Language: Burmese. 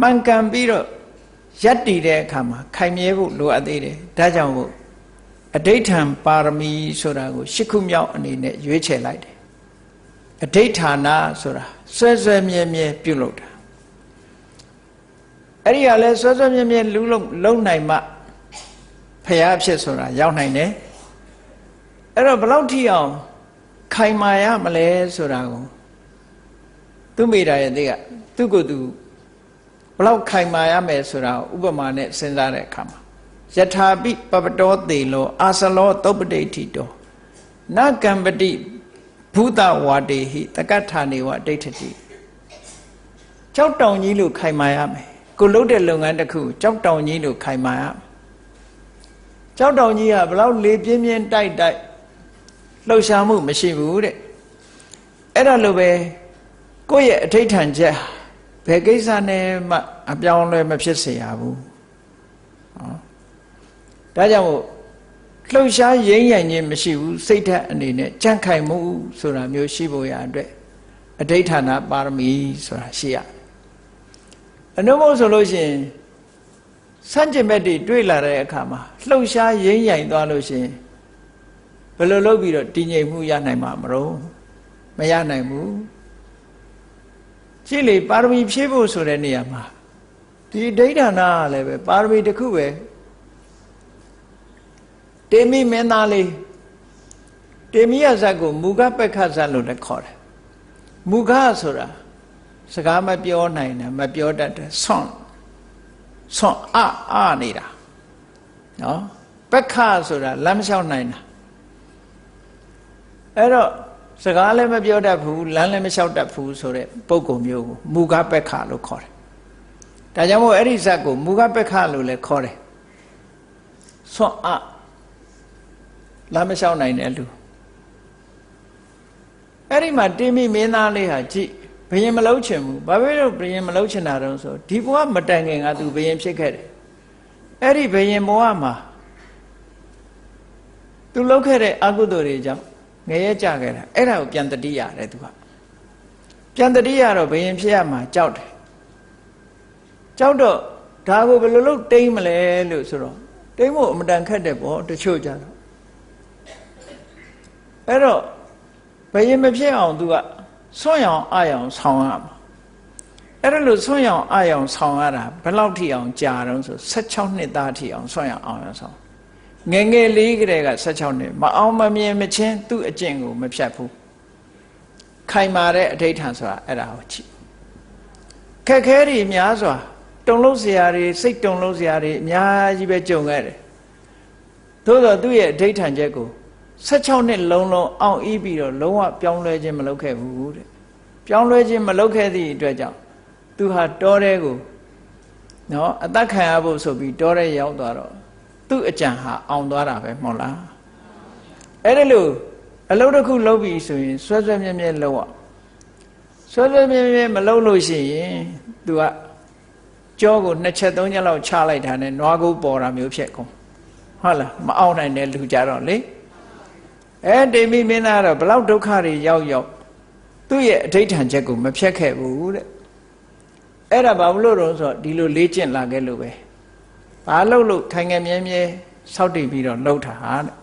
မှန်ကန်ပြီးတော့ရက်တည်တဲ့အခါမှာခိုင်မြဲဖို့လိုအပ်သေးတယ်ဒါကြောင့်မို့အဋိဋ္ဌံပါရမီဆိုတာကိုရှစ်ခုမြောက်အနေနဲ့ရွေးချယ်လိုက်တယ်အဋိဋ္ဌာနာဆိုတာဆွဲဆွဲမြဲမြဲပြုလုပ်တာအဲ့ဒီကလည်းဆွဲဆွဲမြဲမြဲလူလုံးလုံနိုင်မှဖရာဖြစ်ဆိုတာရောက်နိုင်တယ်အဲ့တော့ဘလောက်ထိအောင်ခိုင်မာရမလဲဆိုတာကိုသူမိတာရဲ့သိကသူ့ကိုယ်သူဘ လောက်ခိုင်မာရမယ်ဆိုတာဥပမာနဲ့စဉ်းစားတဲ့အခါမှာယထာပိပပတောတေလောအာစလောသုပ္ပတိတိတောနကံပတိဘုဒဝါတေဟိတကထာနေဝအဋိဋ္ဌတိကြောက်တောင်ကြီးလို့ခိုင်မာရမယ်ကိုလှုပ်တဲ့လုပ်ငန်းတစ်ခုကြောက်တောင်ကြီးလို့ခိုင်မာရမယ်ကြောက်တောင်ကြီးကဘလောက်လေပြင်းပြင်းတိုက်တိုက်လှုပ်ရှားမှုမရှိဘူးတဲ့အဲ့ဒါလိုပဲကိုယ့်ရဲ့အဋိဋ္ဌံချက် ဘယ်ကိစ္စနဲ့မှအပြောင်းလဲမဖြစ်စေရဘူးဟောဒါကြောင့်မို့လှုပ်ရှားရင်းရိုင်ခြင်းမရှိဘူးစိတ်ဓာတ်အနေနဲ့ကြံ့ခိုင်မှုဆိုတာမျိုးရှိဖို့ရအတွက်အဋိဋ္ဌာဏပါရမီဆိုတာရှိရအနုမို့ဆိုလို့ရှိရင်စัจ jin ဘက်တွေတွေ့လာတဲ့အခါမှာလှုပ်ရှားရင်းရိုင်သွားလို့ရှိရင်ဘယ်လိုလုပ်ပြီးတော့တည်ငြိမ်မှုရနိုင်မှာမလို့မရနိုင်ဘူး ကြည့်လေပါရမီဖြည့်ဖို့ဆိုတဲ့နေရာမှာဒီဒိဋ္ဌာနာကလည်းပဲပါရမီတစ်ခုပဲတေမိမင်းသားလေးတေမိယဇတ်ကိုမူခပက္ခဇတ်လို့လည်းခေါ်တယ်မူခဆိုတာစကားမပြောနိုင်တယ်မပြောတတ်တယ်ဆွန့်ဆွန့်အအနေတာနော်ပက္ခဆိုတာလမ်းမလျှောက်နိုင်တာအဲ့တော့ စကားလည်းမပြောတတ်ဘူးလမ်းလည်းမလျှောက်တတ်ဘူးဆိုတဲ့ပုံကုံမျိုးကိုမူခပက္ခလို့ခေါ်တယ်ဒါကြောင့်မို့အဲ့ဒီဇတ်ကိုမူခပက္ခလို့လည်းခေါ်တယ်ဆွန့်အလမ်းမလျှောက်နိုင်တဲ့လူအဲ့ဒီမှာတင်းမိမင်းသားလေးဟာကြည့်ဘယင်မလုံးချင်ဘူးဘာဖြစ်လို့ဘယင်မလုံးချင်တာတုံးဆိုဒီဘဝမတိုင်ခင်ကသူဘယင်ဖြစ်ခဲ့တယ်အဲ့ဒီဘယင်ဘဝမှာသူလုပ်ခဲ့တဲ့အကုသိုလ်တွေကြောင့် ငရဲကြခဲ့တာအဲ့ဒါကိုပြန်တတိရတယ်သူကပြန်တတိရတော့ဘယင်ဖြစ်ရမှာကြောက်တယ်ကြောက်တော့ဒါကိုဘယ်လိုလုပ်တိမ့်မလဲလို့ဆိုတော့တိမ့်ဖို့အမတန်ခက်တယ်ပေါ့တချို့ကြတော့အဲ့တော့ဘယင်မဖြစ်အောင်သူကဆွန့်ရောင်အယောင်ဆောင်းရမှာအဲ့ဒါလို့ဆွန့်ရောင်အယောင်ဆောင်းရတာဘယ်လောက်ထိအောင်ကြာတော့ဆို16နှစ်သားထိအောင်ဆွန့်ရောင်အောင်ဆောင်း ငယ်ငယ်လေးကလေးက16နှစ်မအောင်မမြင်မချင်းသူ့အကျင့်ကိုမဖြတ်ဘူးခိုင်မာတဲ့အဋိဋ္ဌာန်ဆိုတာအဲ့ဒါကိုကြည့်ခက်ခဲတွေများစွာတုံလုံးစရာတွေစိတ်တုံလုံးစရာတွေအများကြီးပဲကြုံခဲ့တယ်သို့တော့သူ့ရဲ့အဋိဋ္ဌာန်ချက်ကို16နှစ်လုံးလုံးအောင်ဤပြီးတော့လုံးဝပြောင်းလဲခြင်းမလုပ်ခဲ့ဘူးတဲ့ပြောင်းလဲခြင်းမလုပ်ခဲ့သည့်အတွက်ကြောင့်သူဟာတောထဲကိုနော်အသက်ခံရဖို့ဆိုပြီးတောထဲရောက်သွားတော့ သူ့အကြံဟာအောင်သွားတာပဲမဟုတ်လားအဲ့ဒါလို့အလုပ်တစ်ခုလုပ်ပြီဆိုရင်ဆွဲဆွဲမြဲမြဲလုပ်ရဆွဲဆွဲမြဲမြဲမလုပ်လို့ရှိရင်သူကကြောကိုနှစ်ချက်သုံးချက်လောက်ချလိုက်တာနဲ့နွားကိုပေါ်တာမျိုးဖြစ်ကုန်ဟုတ်လားမအောင်နိုင်တဲ့လူကြတော့လေအဲတိမိမင်းသားတော့ဘလောက်ဒုက္ခတွေရောက်ရောက်သူ့ရဲ့အဋိဋ္ဌာန်ချက်ကိုမဖြတ်ခဲ့ဘူးတဲ့အဲ့ဒါဘာလို့လို့ဆိုတော့ဒီလိုလေ့ကျင့်လာခဲ့လို့ပဲ ဘာလို့လို့ခိုင်ငယ်မြဲမြဲစောက်တည်ပြီးတော့လှုပ်တာဟာတဲ့